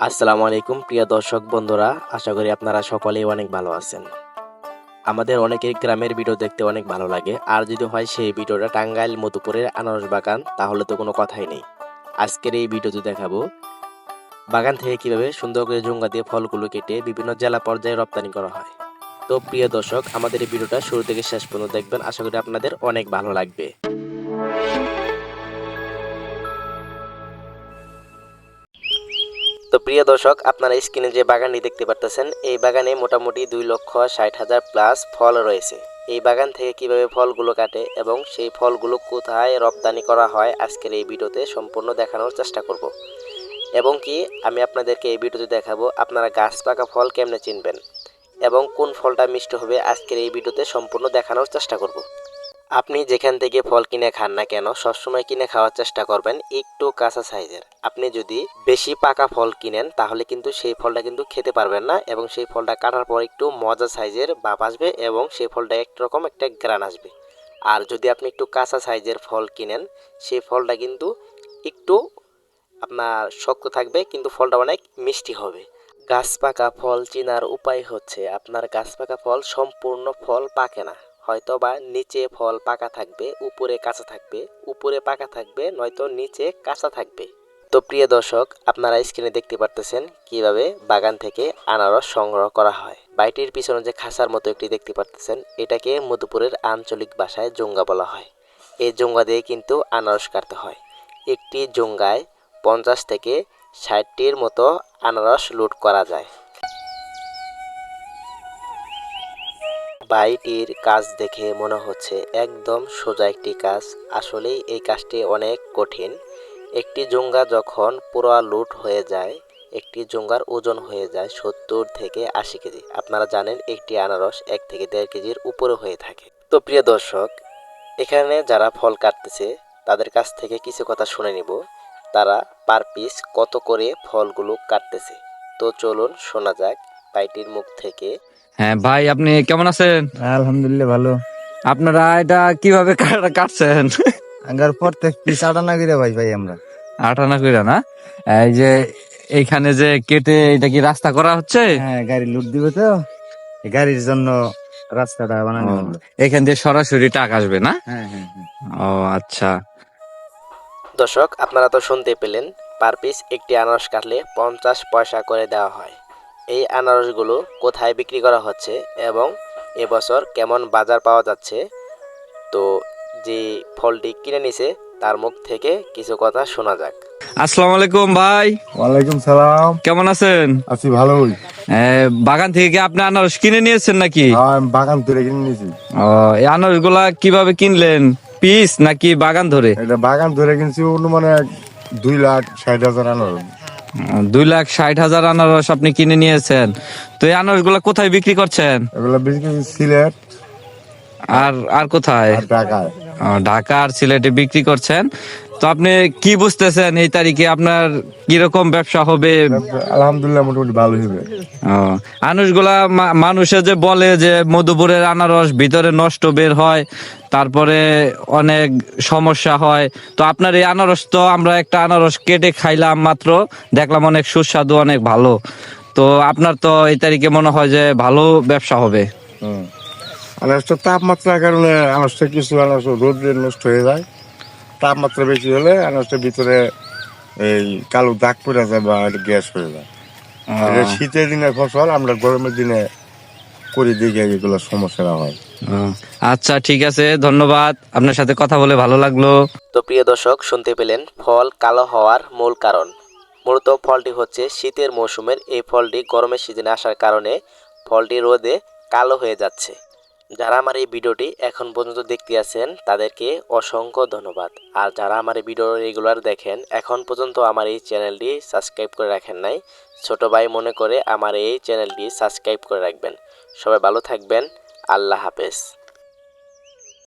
আসসালামু আলাইকুম, প্রিয় দর্শক বন্ধুরা। আশা করি আপনারা সকলেই অনেক ভালো আছেন। আমাদের অনেকের গ্রামের ভিডিও দেখতে অনেক ভালো লাগে। আর যদি হয় সেই ভিডিওটা টাঙ্গাইল, মধুপুরের আনারস বাগান, তাহলে তো কোনো কথাই নেই। আজকের এই ভিডিওতে দেখাবো বাগান থেকে কীভাবে সুন্দর করে জুঙ্গা দিয়ে ফলগুলো কেটে বিভিন্ন জেলা পর্যায়ে রপ্তানি করা হয়। তো প্রিয় দর্শক, আমাদের এই ভিডিওটা শুরু থেকে শেষ পর্যন্ত দেখবেন। আশা করি আপনাদের অনেক ভালো লাগবে। তো প্রিয় দর্শক, আপনারা স্ক্রিনে যে বাগানটি দেখতে পারতেছেন, এই বাগানে মোটামুটি দুই লক্ষ ষাট হাজার প্লাস ফল রয়েছে। এই বাগান থেকে কীভাবে ফলগুলো কাটে এবং সেই ফলগুলো কোথায় রপ্তানি করা হয়, আজকের এই ভিডিওতে সম্পূর্ণ দেখানোর চেষ্টা করব। এবং কি, আমি আপনাদেরকে এই ভিডিওতে দেখাবো আপনারা গাছ পাকা ফল কেমনে চিনবেন এবং কোন ফলটা মিষ্টি হবে, আজকের এই ভিডিওতে সম্পূর্ণ দেখানোর চেষ্টা করব। আপনি যেখান থেকে ফল কিনে খান না কেন, সবসময় কিনে খাওয়ার চেষ্টা করবেন একটু কাঁচা সাইজের। আপনি যদি বেশি পাকা ফল কিনেন, তাহলে কিন্তু সেই ফলটা কিন্তু খেতে পারবেন না এবং সেই ফলটা কাটার পর একটু মজা সাইজের ভাব আসবে এবং সেই ফলটা একরকম একটা গ্রান আসবে। আর যদি আপনি একটু কাঁচা সাইজের ফল কিনেন, সেই ফলটা কিন্তু একটু আপনার শক্ত থাকবে, কিন্তু ফলটা অনেক মিষ্টি হবে। গাছ পাকা ফল চেনার উপায় হচ্ছে, আপনার গাছ পাকা ফল সম্পূর্ণ ফল পাকে না। হয়তো বা নিচে ফল পাকা থাকবে, উপরে কাঁচা থাকবে, উপরে পাকা থাকবে, নয়তো নিচে কাঁচা থাকবে। তো প্রিয় দর্শক, আপনারা স্ক্রিনে দেখতে পারতেছেন কীভাবে বাগান থেকে আনারস সংগ্রহ করা হয়। বাড়িটির পিছনে যে খাসার মতো একটি দেখতে পারতেছেন, এটাকে মধুপুরের আঞ্চলিক ভাষায় জঙ্গা বলা হয়। এই জঙ্গা দিয়ে কিন্তু আনারস কাটতে হয়। একটি জঙ্গায় পঞ্চাশ থেকে ষাটটির মতো আনারস লুট করা যায়। বাড়িটির কাজ দেখে মনে হচ্ছে একদম সোজা একটি কাজ। আসলেই এই কাজটি অনেক কঠিন। একটি জোঙ্গা যখন পুরো লুট হয়ে যায়, একটি জোঙ্গার ওজন হয়ে যায় সত্তর থেকে আশি কেজি। আপনারা জানেন একটি আনারস এক থেকে দেড় কেজির উপরে হয়ে থাকে। তো প্রিয় দর্শক, এখানে যারা ফল কাটতেছে, তাদের কাছ থেকে কিছু কথা শুনে নিব। তারা পার পিস কত করে ফলগুলো কাটতেছে? তো চলুন শোনা যাক। বাইটির মুখ থেকে হ্যাঁ ভাই আপনি কেমন আছেন? আলহামদুলিল্লাহ ভালো। আপনারা এটা কীভাবে কাটছেন? আঙ্গার প্রত্যেক পিস আটানা করে ভাই ভাই আমরা। আটানা কইরা না? এই যে এইখানে যে কেটে এটা কি রাস্তা করা হচ্ছে? হ্যাঁ গাড়ি লুট দিবে তো। গাড়ির জন্য রাস্তাটা বানানো এখান দিয়ে সরাসরি টাকা আসবে না? হ্যাঁ হ্যাঁ হ্যাঁ। ও আচ্ছা। দর্শক আপনারা তো শুনতে পেলেন পার পিস একটি আনারস কাটলে পঞ্চাশ পয়সা করে দেওয়া হয়। এই আনারসগুলো কোথায় বিক্রি করা হচ্ছে এবং এবছর কেমন বাজার পাওয়া যাচ্ছে? তো যে ফলটি কিনে নিছে তার মুখ থেকে কিছু কথা শোনা যাক। আসসালামু আলাইকুম ভাই। ওয়ালাইকুম সালাম। কেমন আছেন? আছি ভালোই। এ, বাগান থেকে কি আপনি আনারস কিনে নিয়েছেন নাকি? হ্যাঁ, বাগান তুলে কিনে নিয়েছি। ও এই আনারসগুলা কীভাবে কিনলেন? পিস নাকি বাগান ধরে? এটা বাগান ধরে কিনছি মানে দুই লাখ ষাট হাজার আনার দুই লাখ ষাট হাজার আনারস আপনি কিনে নিয়েছেন। তো এই আনারসগুলা কোথায় বিক্রি করছেন? এগুলো বিক্রি সিলেট। আর আর কোথায়? ঢাকায়। ঢাকা আর সিলেটে বিক্রি করছেন। তো আপনি কি বুঝতেছেন এই তারিখে আপনার কীরকম ব্যবসা হবে? আলহামদুলিল্লাহ মোটামুটি ভালো হবে। আনারসগুলা মা- মানুষে যে বলে যে মধুপুরের আনারস ভিতরে নষ্ট বের হয় তারপরে অনেক সমস্যা হয়। তো আপনার এই আনারস তো আমরা একটা আনারস কেটে খাইলাম মাত্র দেখলাম অনেক সুস্বাদু অনেক ভালো। তো আপনার তো এই তারিখে মনে হয় যে ভালো ব্যবসা হবে। আনারসটা তাপমাত্রার কারণে আনারসটা কিছু আনারস রোদে নষ্ট হয়ে যায়। তাপমাত্রা বেশি হলে আনারসটার ভিতরে এই কালো দাগ পড়ে যায় বা গ্যাস হয়ে যায়। শীতের দিনের ফসল আমরা গরমের দিনে করে দেখি এগুলো সমস্যা হয়। আচ্ছা ঠিক আছে ধন্যবাদ। আপনার সাথে কথা বলে ভালো লাগল। তো প্রিয় দর্শক শুনতে পেলেন ফল কালো হওয়ার মূল কারণ। মূলত ফলটি হচ্ছে শীতের মৌসুমের এই ফলটি গরমের সিজনে আসার কারণে ফলটি রোদে কালো হয়ে যাচ্ছে। যারা আমার এই ভিডিওটি এখন পর্যন্ত দেখতে আছেন, তাদেরকে অসংখ্য ধন্যবাদ। আর যারা আমার এই ভিডিও রেগুলার দেখেন, এখন পর্যন্ত আমার এই চ্যানেলটি সাবস্ক্রাইব করে রাখেন নাই, ছোট ভাই মনে করে আমার এই চ্যানেলটি সাবস্ক্রাইব করে রাখবেন। সবাই ভালো থাকবেন, আল্লাহ হাফেজ।